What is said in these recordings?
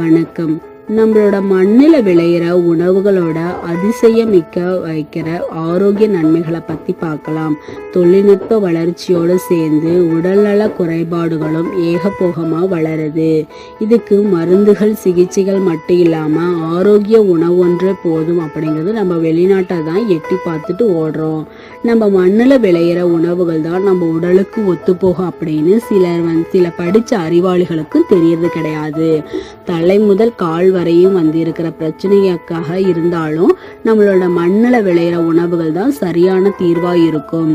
வணக்கம். நம்மளோட மண்ணில் விளையிற உணவுகளோட அதிசயமிக்க வைக்கிற ஆரோக்கிய நன்மைகளை பற்றி பார்க்கலாம். தொழில்நுட்ப வளர்ச்சியோடு சேர்ந்து உடல்நல குறைபாடுகளும் ஏகபோகமாக வளருது. இதுக்கு மருந்துகள் சிகிச்சைகள் மட்டும் இல்லாமல் ஆரோக்கிய உணவு ஒன்றே போதும் அப்படிங்கிறது நம்ம வெளிநாட்டை தான் எட்டி பார்த்துட்டு ஓடுறோம். நம்ம மண்ணில் விளையிற உணவுகள் தான் நம்ம உடலுக்கு ஒத்துப்போகும் அப்படின்னு சிலர் வந்து சில படித்த அறிவாளிகளுக்கும் தெரியறது கிடையாது. தலை முதல் கால் வரையும் வந்து இருக்கிற பிரச்சனைக்காக இருந்தாலும் நம்மளோட மண்ணில் விளையிற உணவுகள் தான் சரியான தீர்வாக இருக்கும்.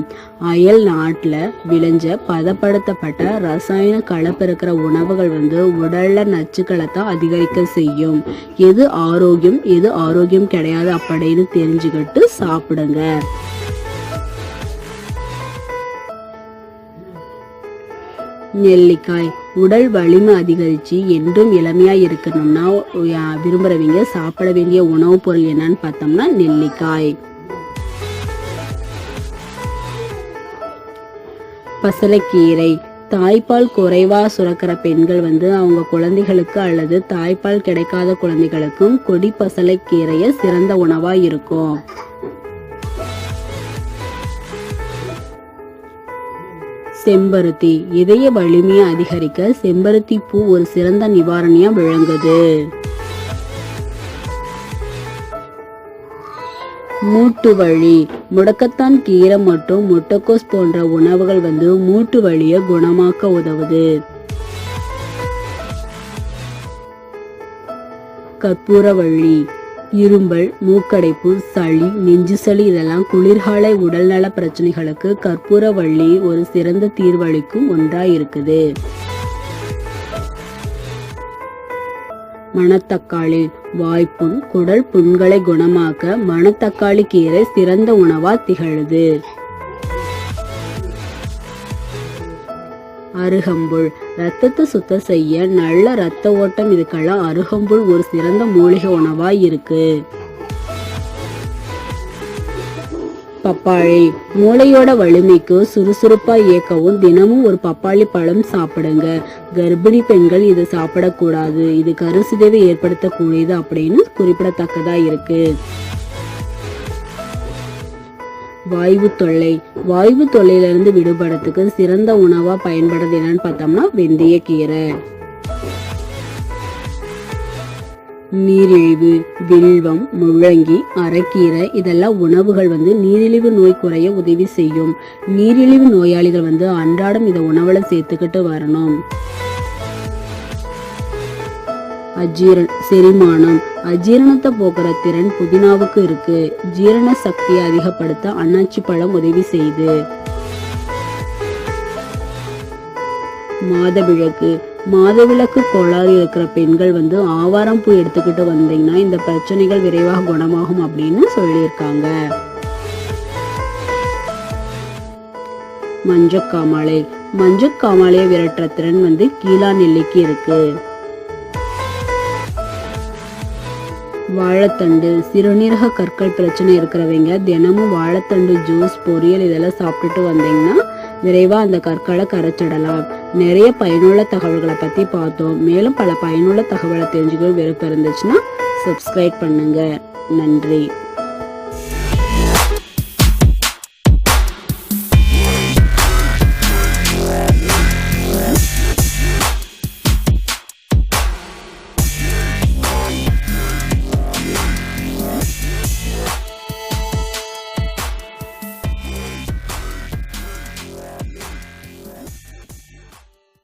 அயல் நாட்டில் விளைஞ்ச பதப்படுத்தப்பட்ட ரசாயன கலப்பு இருக்கிற உணவுகள் வந்து உடல்ல நச்சுக்களை தான் அதிகரிக்க செய்யும். எது ஆரோக்கியம் எது ஆரோக்கியம் கிடையாது அப்படின்னு தெரிஞ்சுக்கிட்டு சாப்பிடுங்க. நெல்லிக்காய். உடல் வலிமை அதிகரித்து என்றும் இளமையாக இருக்கணும்னா விரும்புகிறவங்க விரும்புறவங்க சாப்பிட வேண்டிய உணவுப் பொருள் என்னன்னு பார்த்தோம்னா நெல்லிக்காய். பசலைக்கீரை. தாய்ப்பால் குறைவா சுரக்கிற பெண்கள் வந்து அவங்க குழந்தைகளுக்கு அல்லது தாய்ப்பால் கிடைக்காத குழந்தைகளுக்கும் கொடி பசலைக்கீரையை சிறந்த உணவா இருக்கும். செம்பருத்தி. இதய வலிமையை அதிகரிக்க செம்பருத்தி பூ ஒரு சிறந்த நிவாரணியா விளங்குது. மூட்டு வலி. முடக்கத்தான் கீரை மற்றும் முட்டைக்கோஸ் போன்ற உணவுகள் வந்து மூட்டு வலியை குணமாக்க உதவுது. கற்பூர வழி இரும்பல் மூக்கடைப்பு சளி நெஞ்சு சளி இதெல்லாம் குளிர்கால உடல்நல பிரச்சனைகளுக்கு கற்பூரவள்ளி ஒரு சிறந்த தீர்வளிக்கும் ஒன்றா இருக்குது மணத்தக்காளி வாய்ப்புண் குடல் புண்களை குணமாக்க மணத்தக்காளி கீரை சிறந்த உணவா திகழுது. அருகம்புல். ரத்தத்தை சுத்தம் செய்ய நல்ல ரத்த ஓட்டம் இதுக்கெல்லாம் அருகம்புல் ஒரு சிறந்த மூலிகை உணவா இருக்கு. பப்பாளி. மூளையோட வலிமைக்கு சுறுசுறுப்பா இயக்கவும் தினமும் ஒரு பப்பாளி பழம் சாப்பிடுங்க. கர்ப்பிணி பெண்கள் இது சாப்பிடக்கூடாது. இது கருசிதைவை ஏற்படுத்தக்கூடியது அப்படின்னு குறிப்பிடத்தக்கதா இருக்கு. வாய்வு தொல்லை. வாய்வு தொல்லையிலிருந்து விடுபடத்துக்கு சிறந்த உணவா பயன்படுறது என்னன்னு பார்த்தோம்னா வெந்தயக்கீரை நீரிழிவு வில்வம் முள்ளங்கி அரைக்கீரை இதெல்லாம் உணவுகள் வந்து நீரிழிவு நோய் குறைய உதவி செய்யும். நீரிழிவு நோயாளிகள் வந்து அன்றாடம் இதை உணவுல சேர்த்துக்கிட்டு வரணும். அஜீரண் செரிமானம் அஜீரணத்தை போக்குற திறன் புதினாவுக்கு இருக்கு. ஜீரண சக்தியை அதிகப்படுத்த அன்னாச்சி பழம் உதவி செய்யுது. மாதவிளக்கு மாதவிளக்கு கோளாறு இருக்கிற பெண்கள் வந்து ஆவாரம் பூ எடுத்துக்கிட்டு வந்தீங்கன்னா இந்த பிரச்சனைகள் விரைவாக குணமாகும் அப்படின்னு சொல்லியிருக்காங்க. மஞ்சக்காமாலை. மஞ்சக்காமாலையை விரட்டுற திறன் வந்து கீழா நெல்லிக்கு இருக்கு. வாழைத்தண்டு சிறுநீரக கற்கள் பிரச்சனை இருக்கிறவங்க தினமும் வாழைத்தண்டு ஜூஸ் பொரியல் இதெல்லாம் சாப்பிட்டுட்டு வந்தீங்கன்னா விரைவாக அந்த கற்களை கரைச்சிடலாம். நிறைய பயனுள்ள தகவல்களை பற்றி பார்த்தோம். மேலும் பல பயனுள்ள தகவலை தெரிஞ்சுக்க விருப்பம் இருந்துச்சுன்னா சப்ஸ்கிரைப் பண்ணுங்கள் நன்றி.